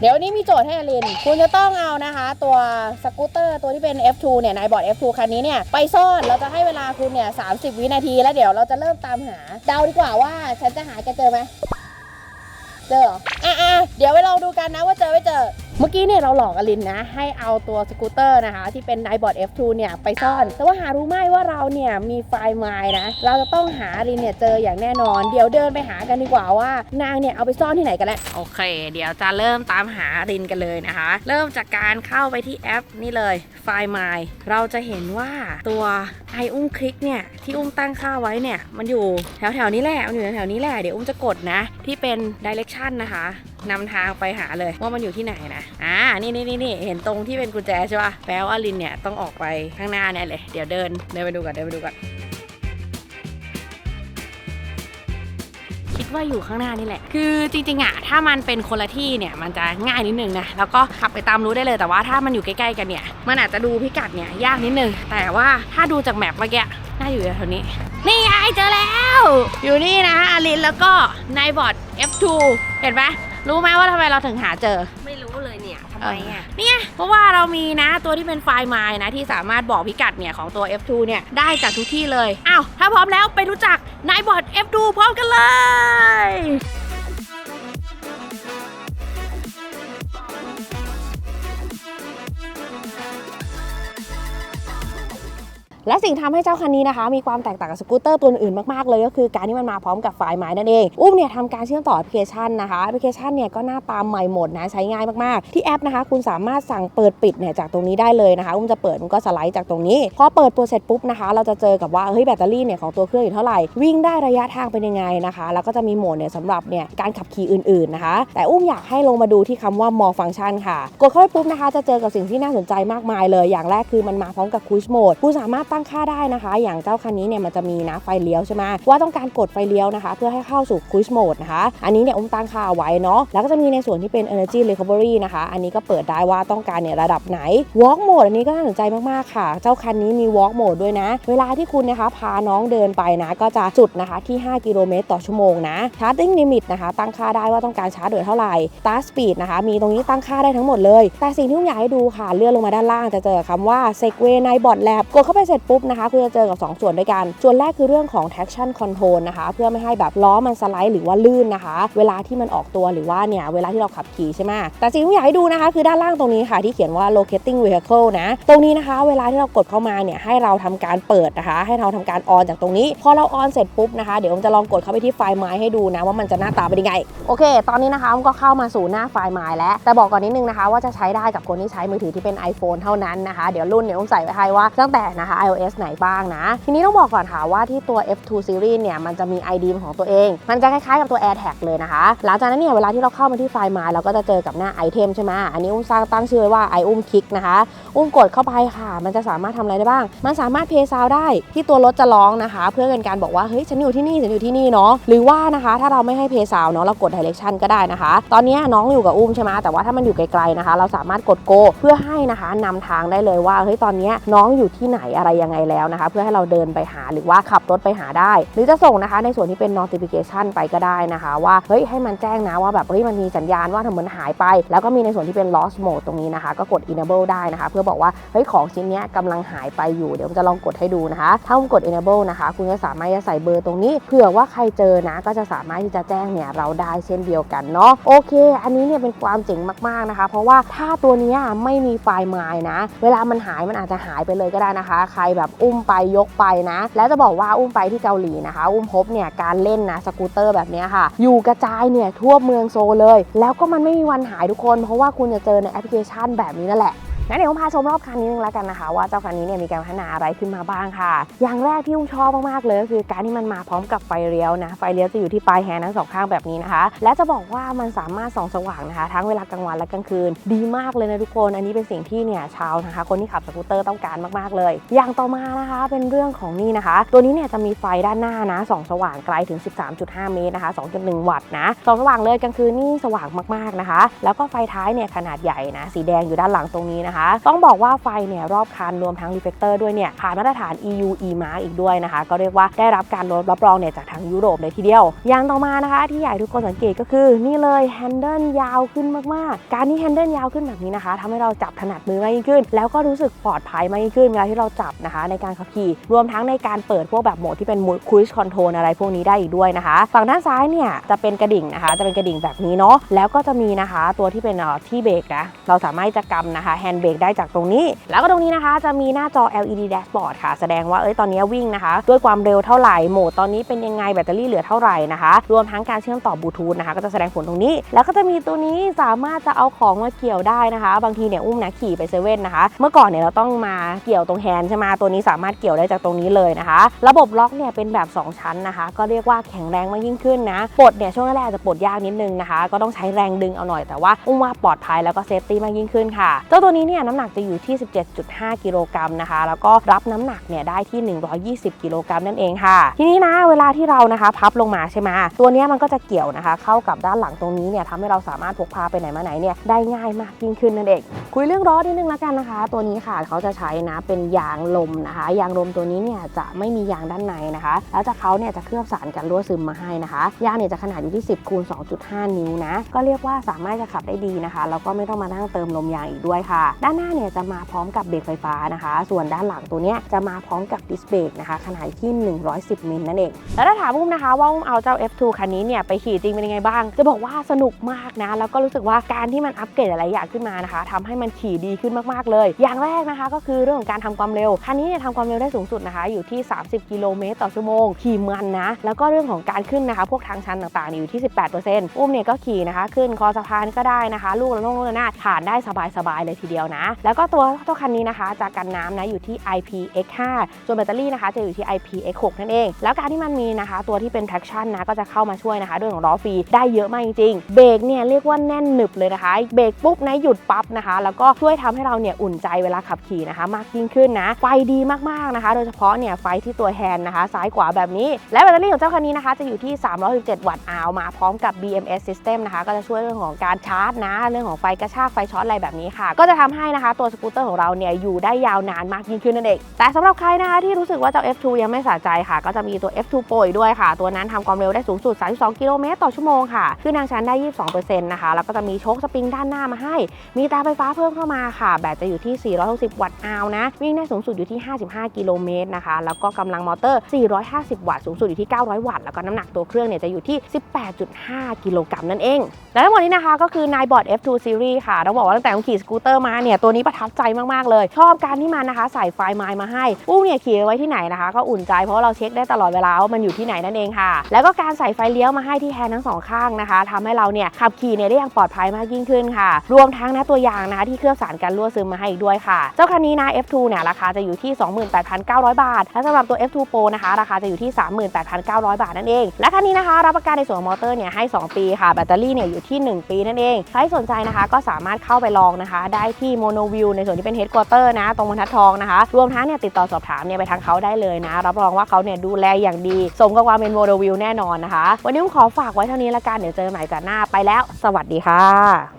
เดี๋ยววันนี้มีโจทย์ให้อลิน คุณจะต้องเอานะคะ ตัวสกูตเตอร์ตัวที่เป็น F2 เนี่ยนายบอร์ด F2 คันนี้เนี่ยไปซ่อนเราจะให้เวลาคุณเนี่ย30 วินาทีแล้วเดี๋ยวเราจะเริ่มตามหาเดาดีกว่าว่าฉันจะหาแกเจอไหมเจอเหรออะอะเดี๋ยวไปลองดูกันนะว่าเจอไม่เจอ เมื่อกี้เนี่ยเราหลอกอลินนะ ให้เอาตัวสกูตเตอร์นะคะ ที่เป็นไนบอร์ด F2 เนี่ยไปซ่อน แต่ว่าหารู้ไหมว่าเราเนี่ยมีไฟล์ไมล์นะ เราจะต้องหาอลินเนี่ยเจออย่างแน่นอน เดี๋ยวเดินไปหากันดีกว่าว่านางเนี่ยเอาไปซ่อนที่ไหนกันแหละโอเค เดี๋ยวจะเริ่มตามหาอลินกันเลยนะคะ เริ่มจากการเข้าไปที่แอปนี่เลยไฟล์ไมล์เราจะเห็นว่าตัวไออุ้มคลิกเนี่ยที่อุ้มตั้งค่าไว้เนี่ยมันอยู่แถวๆนี้แหละมันอยู่แถวๆนี้แหละเดี๋ยวอุ้มจะกดนะที่เป็น direction นะคะ นำทางไปหาเลยว่ามันอยู่ที่ไหนนะ อ่า นี่นี่นี่นี่เห็นตรงที่เป็นกุญแจใช่ป่ะ แปลว่าลินเนี่ยต้องออกไปข้างหน้าเนี่ยเลย เดี๋ยวเดิน เดินไปดูก่อน เดินไปดูก่อน คิดว่าอยู่ข้างหน้านี่แหละ คือจริงๆอะถ้ามันเป็นคนละที่เนี่ย มันจะง่ายนิดนึงนะ แล้วก็ขับไปตามรู้ได้เลย แต่ว่าถ้ามันอยู่ใกล้ๆกันเนี่ย มันอาจจะดูพิกัดเนี่ยยากนิดนึง แต่ว่าถ้าดูจากแมปเมื่อกี้ น่าอยู่แถวนี้ นี่ไงเจอแล้ว อยู่นี่นะอารินแล้วก็นายบอร์ด F2 เห็นไหม รู้ไหมว่าทำไมเราถึงหาเจอ ไม่รู้เลยเนี่ยทำไมอะเนี่ยเพราะว่าเรามีนะตัวที่เป็นไฟล์ไมล์นะที่สามารถบอกพิกัดเนี่ยของตัว F2 เนี่ยได้จากทุกที่เลยอ้าวถ้าพร้อมแล้วไปรู้จักนายบอร์ด F2 พร้อมกันเลย และสิ่งทำให้เจ้าคันนี้นะคะ มีความแตกต่างกับสกูตเตอร์ตัวอื่นมากๆเลยก็คือการที่มันมาพร้อมกับไฟล์ไม้นั่นเองอุ้มเนี่ยทำการเชื่อมต่อแอปพลิเคชันนะคะแอปพลิเคชันเนี่ยก็หน้าตาใหม่หมดนะใช้ง่ายมากๆ ที่แอปนะคะ คุณสามารถสั่งเปิดปิดเนี่ยจากตรงนี้ได้เลยนะคะอุ้มจะเปิดมันก็สไลด์จากตรงนี้พอเปิดตัวเสร็จปุ๊บนะคะ เราจะเจอกับว่าเฮ้ยแบตเตอรี่เนี่ยของตัวเครื่องอยู่เท่าไหร่วิ่งได้ระยะทางเป็นยังไงนะคะ แล้วก็จะมีโหมดเนี่ยสำหรับเนี่ยการขับขี่อื่นๆนะคะ แต่อุ้มอยากให้ลงมาดูที่คำว่า more function ค่ะ กดเข้าไปปุ๊บนะคะ จะเจอกับสิ่งที่น่าสนใจมากมายเลย อย่างแรกคือมันมาพร้อมกับ cruise mode คุณสามารถตั้งงค่าได้นะคะ อย่างเจ้าคันนี้เนี่ยมันจะมีนะไฟเลี้ยวใช่ไหมว่าต้องการกดไฟเลี้ยวนะคะ เพื่อให้เข้าสู่ cruise mode นะคะ อันนี้เนี่ยอุ้มตั้งค่าไว้เนาะแล้วก็จะมีในส่วนที่เป็น energy recovery นะคะ อันนี้ก็เปิดได้ว่าต้องการเนี่ยระดับไหน walk mode อันนี้ก็น่าสนใจมากๆค่ะ เจ้าคันนี้มี walk mode ด้วยนะ เวลาที่คุณนะคะพาน้องเดินไปนะ ก็จะจุดนะคะที่ 5 กิโลเมตรต่อชั่วโมงนะ charging limit นะคะ ตั้งค่าได้ว่าต้องการชาร์จโดยเท่าไหร่ start speed นะคะ มีตรงนี้ตั้งค่าได้ทั้งหมดเลย แต่สิ่งที่ผมอยากให้ดูค่ะเลื่อนลงมาด้านล่างจะเจอคำว่า segway ใน bot lab กดเข้าไปเสร็จปุ๊บนะคะคุณจะเจอกับ 2 ส่วนด้วยกัน ส่วนแรกคือเรื่องของ traction control นะคะ เพื่อไม่ให้แบบล้อมันสไลด์หรือว่าลื่นนะคะ เวลาที่มันออกตัวหรือว่าเนี่ยเวลาที่เราขับขี่ใช่ไหมแต่สิ่งที่ผมอยากให้ดูนะคะคือด้านล่างตรงนี้ค่ะที่เขียนว่า locating vehicle นะ ตรงนี้นะคะ เวลาที่เรากดเข้ามาเนี่ยให้เราทำการเปิดนะคะ ให้เราทำการออนจากตรงนี้ พอเราออนเสร็จปุ๊บนะคะเดี๋ยวผมจะลองกดเข้าไปที่ไฟล์ไม้ให้ดูนะว่ามันจะหน้าตาเป็นยังไงโอเค ตอนนี้นะคะผมก็เข้ามาสู่หน้าไฟล์ไม้แล้วแต่บอกก่อนนิดนึงนะคะ ว่าจะใช้ได้กับคนที่ใช้มือถือที่เป็น iPhone เท่านั้นนะคะ เดี๋ยวรุ่นเนี่ยผมใส่ไว้ให้ว่าตั้งแต่นะคะ iOS ไหนบ้างนะ ทีนี้ต้องบอกก่อนค่ะว่าที่ตัว F2 Series เนี่ยมันจะมี ID ของตัวเอง มันจะคล้ายๆกับตัว AirTag เลยนะคะ หลังจากนั้นเนี่ยเวลาที่เราเข้ามาที่ไฟล์ม้เราก็จะเจอกับหน้าไอเทมใช่ไหมอันนี้อุ้มสร้างตั้งชื่อไว้ว่าไออุ้มคลิกนะคะ อุ้มกดเข้าไปค่ะ มันจะสามารถทำอะไรได้บ้าง มันสามารถเพย์ซาวได้ที่ตัวรถจะร้องนะคะ เพื่อเป็นการบอกว่าเฮ้ยฉันอยู่ที่นี่ฉันอยู่ที่นี่เนาะหรือว่านะคะถ้าเราไม่ให้เพย์ซาวเนาะเรากด direction ก็ได้นะคะ ตอนนี้น้องอยู่กับอุ้มใช่ไหมแต่ว่าถ้ามันอยู่ไกลๆนะคะ เราสามารถกดโก เพื่อให้นะคะนำทางได้เลยว่าเฮ้ยตอนนี้น้องอยู่ที่ไหนอะไรยังไงแล้วนะคะ เพื่อให้เราเดินไปหาหรือว่าขับรถไปหาได้ หรือจะส่งนะคะ ในส่วนที่เป็น notification ไปก็ได้นะคะ ว่าเฮ้ยให้มันแจ้งนะว่าแบบเฮ้ยมันมีสัญญาณว่าถ้าเหมือนหายไป แล้วก็มีในส่วนที่เป็น lost mode ตรงนี้นะคะ ก็กด enable ได้นะคะ เพื่อบอกว่าเฮ้ยของชิ้นนี้กำลังหายไปอยู่เดี๋ยวผมจะลองกดให้ดูนะคะ ถ้าผมกด enable นะคะ คุณก็สามารถจะใส่เบอร์ตรงนี้เผื่อว่าใครเจอนะ ก็จะสามารถที่จะแจ้งเนี่ยเราได้เช่นเดียวกันเนาะโอเค อันนี้เนี่ยเป็นความเจ๋งมากๆนะคะ เพราะว่าถ้าตัวเนี้ยไม่มีไฟล์ไมล์นะ เวลามันหายมันอาจจะหายไปเลยก็ได้นะคะ ใครแบบอุ้มไปยกไปนะ แล้วจะบอกว่าอุ้มไปที่เกาหลีนะคะ อุ้มพบเนี่ยการเล่นนะสกูตเตอร์แบบนี้ค่ะ อยู่กระจายเนี่ยทั่วเมืองโซเลย แล้วก็มันไม่มีวันหายทุกคน เพราะว่าคุณจะเจอในแอปพลิเคชันแบบนี้นั่นแหละ งั้นเดี๋ยวผมพาชมรอบคันนี้นึงแล้วกันนะคะ ว่าเจ้าคันนี้เนี่ยมีการพัฒนาอะไรขึ้นมาบ้างค่ะ อย่างแรกที่อุ้มชอบมากๆเลยก็คือการที่มันมาพร้อมกับไฟเลี้ยวนะไฟเลี้ยวจะอยู่ที่ปลายแฮนด์ทั้งสองข้างแบบนี้นะคะ และจะบอกว่ามันสามารถส่องสว่างนะคะ ทั้งเวลากลางวันและกลางคืน ดีมากเลยนะทุกคนอันนี้เป็นสิ่งที่เนี่ยชาวนะคะ คนที่ขับสกูตเตอร์ต้องการมากๆเลย อย่างต่อมานะคะเป็นเรื่องของนี่นะคะ ตัวนี้เนี่ยจะมีไฟด้านหน้านะส่องสว่างไกลถึง 13.5 เมตรนะคะ 2.1 วัตต์นะส่องสว่างเลยกลางคืนนี่สว่างมากๆนะคะ แล้วก็ไฟท้ายเนี่ยขนาดใหญ่นะสีแดงอยู่ด้านหลังตรงนี้นะคะนะคะต้องบอกว่าไฟเนี่ยรอบคันรวมทั้งรีเฟกเตอร์ด้วยเนี่ยผ่านมาตรฐาน EU E Mark อีกด้วยนะคะ ก็เรียกว่าได้รับการรับรองเนี่ยจากทางยุโรปเลยทีเดียว อย่างต่อมานะคะ ที่อยากให้ทุกคนสังเกตก็คือนี่เลยแฮนเดิลยาวขึ้นมากๆ การที่แฮนเดิลยาวขึ้นแบบนี้นะคะทำให้เราจับถนัดมือมากยิ่งขึ้น แล้วก็รู้สึกปลอดภัยมากยิ่งขึ้นเวลาที่เราจับนะคะ ในการขับขี่รวมทั้งในการเปิดพวกแบบโหมดที่เป็น cruise control อะไรพวกนี้ได้อีกด้วยนะคะ ฝั่งด้านซ้ายเนี่ยจะเป็นกระดิ่งนะคะ จะเป็นกระดิ่งแบบนี้เนาะแล้วก็จะมีนะคะ ตัวที่เป็นที่เบรกนะเราสามารถจะกำนะคะแฮนด์เบรกได้จากตรงนี้ แล้วก็ตรงนี้นะคะจะมีหน้าจอ LED dashboard ค่ะ แสดงว่าเอ้ยตอนนี้วิ่งนะคะ ด้วยความเร็วเท่าไหร่โหมดตอนนี้เป็นยังไงแบตเตอรี่เหลือเท่าไหร่นะคะ รวมทั้งการเชื่อมต่อบลูทูธนะคะ ก็จะแสดงผลตรงนี้ แล้วก็จะมีตัวนี้สามารถจะเอาของมาเกี่ยวได้นะคะ บางทีเนี่ยอุ้มนะขี่ไปเซเว่นนะคะ เมื่อก่อนเนี่ยเราต้องมาเกี่ยวตรงแฮนด์ใช่ไหมตัวนี้สามารถเกี่ยวได้จากตรงนี้เลยนะคะ ระบบล็อกเนี่ยเป็นแบบ 2 ชั้นนะคะ ก็เรียกว่าแข็งแรงมากยิ่งขึ้นนะปลดเนี่ยช่วงแรกอาจจะปลดยากนิดนึงนะคะ ก็ต้องใช้แรงดึงเอาหน่อยแต่ว่าอุ้มว่าปลอดภัยแล้วก็เซฟตี้มากยิ่งขึ้นค่ะเจ้าตัวนี้เนี่ยน้ำหนักจะอยู่ที่ 17.5 กิโลกรัมนะคะ แล้วก็รับน้ำหนักเนี่ยได้ที่ 120 กิโลกรัมนั่นเองค่ะ ทีนี้นะเวลาที่เรานะคะพับลงมาใช่ไหมตัวนี้มันก็จะเกี่ยวนะคะ เข้ากับด้านหลังตรงนี้เนี่ยทำให้เราสามารถพกพาไปไหนมาไหนเนี่ยได้ง่ายมากยิ่งขึ้นนั่นเอง คุยเรื่องล้อนิดนึงแล้วกันนะคะ ตัวนี้ค่ะเขาจะใช้นะเป็นยางลมนะคะ ยางลมตัวนี้เนี่ยจะไม่มียางด้านในนะคะ แล้วจะเขาเนี่ยจะเคลือบสารกันรั่วซึมมาให้นะคะ ยางเนี่ยจะขนาดอยู่ที่ 10คูณ2.5 นิ้วนะ ก็เรียกว่าสามารถจะขับได้ดีนะคะ แล้วก็ไม่ต้องมานั่งเติมลมยางอีกด้วยค่ะด้านหน้าเนี่ยจะมาพร้อมกับเบรกไฟฟ้านะคะ ส่วนด้านหลังตัวเนี้ยจะมาพร้อมกับดิสเบรกนะคะ ขนาดที่ 110 มิลนั่นเอง แล้วถ้าถามอุ้มนะคะว่าอุ้มเอาเจ้า F2 คันนี้เนี่ยไปขี่จริงเป็นยังไงบ้าง จะบอกว่าสนุกมากนะ แล้วก็รู้สึกว่าการที่มันอัปเกรดหลายๆอย่างขึ้นมานะคะทำให้มันขี่ดีขึ้นมากๆเลย อย่างแรกนะคะก็คือเรื่องของการทำความเร็ว คันนี้เนี่ยทำความเร็วได้สูงสุดนะคะ อยู่ที่ 30 กิโลเมตรต่อชั่วโมง ขี่มันนะ แล้วก็เรื่องของการขึ้นนะคะ พวกทางชันต่างๆ อยู่ที่ 18%อุ้มเนี่ยก็ขี่นะคะ ขึ้นคอสะพานก็ได้นะคะ ลูกละน้องละนาดผ่านได้สบายๆเลยทีเดียวนะ แล้วก็ตัวตัวคันนี้นะคะ จะกันน้ำนะอยู่ที่ IPX5 ส่วนแบตเตอรี่นะคะ จะอยู่ที่ IPX6 นั่นเอง แล้วการที่มันมีนะคะ ตัวที่เป็น traction นะก็จะเข้ามาช่วยนะคะด้วยของล้อฟรีได้เยอะมากจริงๆเบรกเนี่ยเรียกว่าแน่นหนึบเลยนะคะเบรกปุ๊บนะหยุดปั๊บนะคะ แล้วก็ช่วยทำให้เราเนี่ยอุ่นใจเวลาขับขี่นะคะ มากยิ่งขึ้นนะ ไฟดีมากๆนะคะ โดยเฉพาะเนี่ยไฟที่ตัวแฮนด์นะคะ ซ้ายขวาแบบนี้ และแบตเตอรี่ของเจ้าคันนี้นะคะจะอยู่ที่ 317 วัตต์อาวมาพร้อมกับ BMS system นะคะ ก็จะช่วยเรื่องของการชาร์จนะ เรื่องของไฟกระชากไฟช็อตอะไรแบบนี้ค่ะ ก็จะทำใให้นะคะ ตัวสกูตเตอร์ของเราเนี่ยอยู่ได้ยาวนานมากยิ่งขึ้นนั่นเอง แต่สำหรับใครนะคะที่รู้สึกว่าเจ้า F2 ยังไม่สะใจค่ะ ก็จะมีตัว F2 Pro อีกด้วยค่ะ ตัวนั้นทำความเร็วได้สูงสุด 32 กิโลเมตรต่อชั่วโมงค่ะ ขึ้นทางชันได้ 22%นะคะ แล้วก็จะมีโชคสปริงด้านหน้ามาให้ มีตาไฟฟ้าเพิ่มเข้ามาค่ะ แบตจะอยู่ที่ 460 วัตต์อาวนะ วิ่งได้สูงสุดอยู่ที่ 55 กิโลเมตรนะคะ แล้วก็กำลังมอเตอร์ 450 วัตต์ สูงสุดอยู่ที่ 900 วัตต์ แล้วก็น้ำหนักตัวเครื่องเนี่ยจะอยู่ที่ 18.5 กิโลกรัมนั่นเอง และทั้งหมดนี้นะคะก็คือนายบอร์ด F2 Series ค่ะต้องบอกว่าตั้งแต่ผมขี่สกูตเตอร์มาเนี่ยตัวนี้ประทับใจมากๆเลย ชอบการที่มันนะคะใส่ไฟไมล์มาให้อู้เนี่ยขี่ไว้ที่ไหนนะคะ ก็อุ่นใจเพราะเราเช็คได้ตลอดเวลาว่ามันอยู่ที่ไหนนั่นเองค่ะ แล้วก็การใส่ไฟเลี้ยวมาให้ที่แฮนด์ทั้งสองข้างนะคะทำให้เราเนี่ยขับขี่เนี่ยได้อย่างปลอดภัยมากยิ่งขึ้นค่ะ รวมทั้งนะตัวอย่างนะคะที่เคลือบสารกันรั่วซึมมาให้อีกด้วยค่ะ เจ้าคันนี้นะ F2 เนี่ยราคาจะอยู่ที่ 28,900 บาท และสำหรับตัว F2 Pro นะคะราคาจะอยู่ที่ 38,900 บาทนั่นเอง และคันนี้นะคะรับประกันในส่วนมอเตอร์เนี่ยให้ 2 ปีค่ะแบตเตอรี่เนี่ยอยู่ที่ 1 ปีนั่นเอง ใครสนใจนะคะก็สามารถเข้าไปลองนะคะ ได้ที่โมโนวิวในส่วนที่เป็นเฮดคอร์เตอร์นะ ตรงบรรทัดทองนะคะ รวมทั้งเนี่ยติดต่อสอบถามเนี่ยไปทางเขาได้เลยนะ รับรองว่าเขาเนี่ยดูแลอย่างดี สมกับความเป็นโมโนวิวแน่นอนนะคะ วันนี้ผมขอฝากไว้เท่านี้ละกัน เดี๋ยวเจอกันใหม่จันหน้าไปแล้ว สวัสดีค่ะ